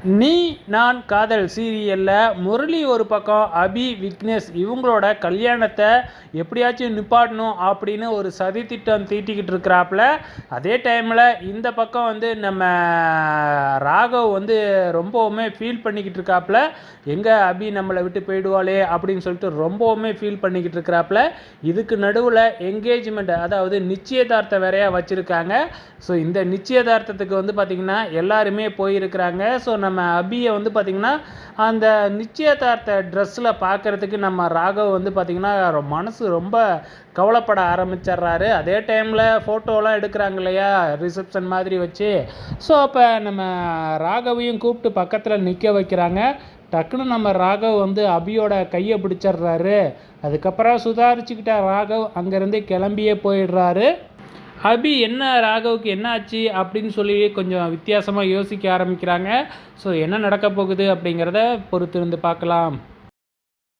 நீ நான் காதல் சீரியலில் முரளி ஒரு பக்கம் அபி விக்னேஷ் இவங்களோட கல்யாணத்தை எப்படியாச்சும் நிப்பாட்டணும் அப்படின்னு ஒரு சதி திட்டம் தீட்டிக்கிட்டு இருக்கிறாப்புல அதே டைமில் இந்த பக்கம் வந்து நம்ம ராகவ் வந்து ரொம்பவுமே ஃபீல் பண்ணிக்கிட்டு இருக்காப்புல எங்கே அபி நம்மளை விட்டு போயிடுவாளே அப்படின்னு சொல்லிட்டு ரொம்பவுமே ஃபீல் பண்ணிக்கிட்டு இருக்கிறாப்புல இதுக்கு நடுவில் என்கேஜ்மெண்ட் அதாவது நிச்சயதார்த்தம் வேறையாக வச்சுருக்காங்க. ஸோ இந்த நிச்சயதார்த்தத்துக்கு வந்து பார்த்திங்கன்னா எல்லாருமே போயிருக்கிறாங்க. ஸோ நம்ம அபியை வந்து பார்த்திங்கன்னா அந்த நிச்சயதார்த்த ட்ரெஸ்ஸில் பார்க்குறதுக்கு நம்ம ராகவ் வந்து பார்த்திங்கன்னா மனசு ரொம்ப கவலைப்பட ஆரம்பிச்சிடுறாரு அதே டைமில் ஃபோட்டோலாம் எடுக்கிறாங்க இல்லையா? ரிசப்ஷன் மாதிரி வச்சு. ஸோ அப்போ நம்ம ராகவையும் கூப்பிட்டு பக்கத்தில் நிற்க வைக்கிறாங்க. டக்குன்னு நம்ம ராகவ் வந்து அபியோட கையை பிடிச்சிடுறாரு. அதுக்கப்புறம் சுதாரிச்சுக்கிட்ட ராகவ் அங்கேருந்து கிளம்பியே போயிடுறாரு. அபி என்ன ராகவுக்கு என்ன ஆச்சு அப்படின்னு சொல்லி கொஞ்சம் வித்தியாசமாக யோசிக்க ஆரம்பிக்கிறாங்க. ஸோ என்ன நடக்க போகுது அப்படிங்கிறத பொறுத்திருந்து பார்க்கலாம்.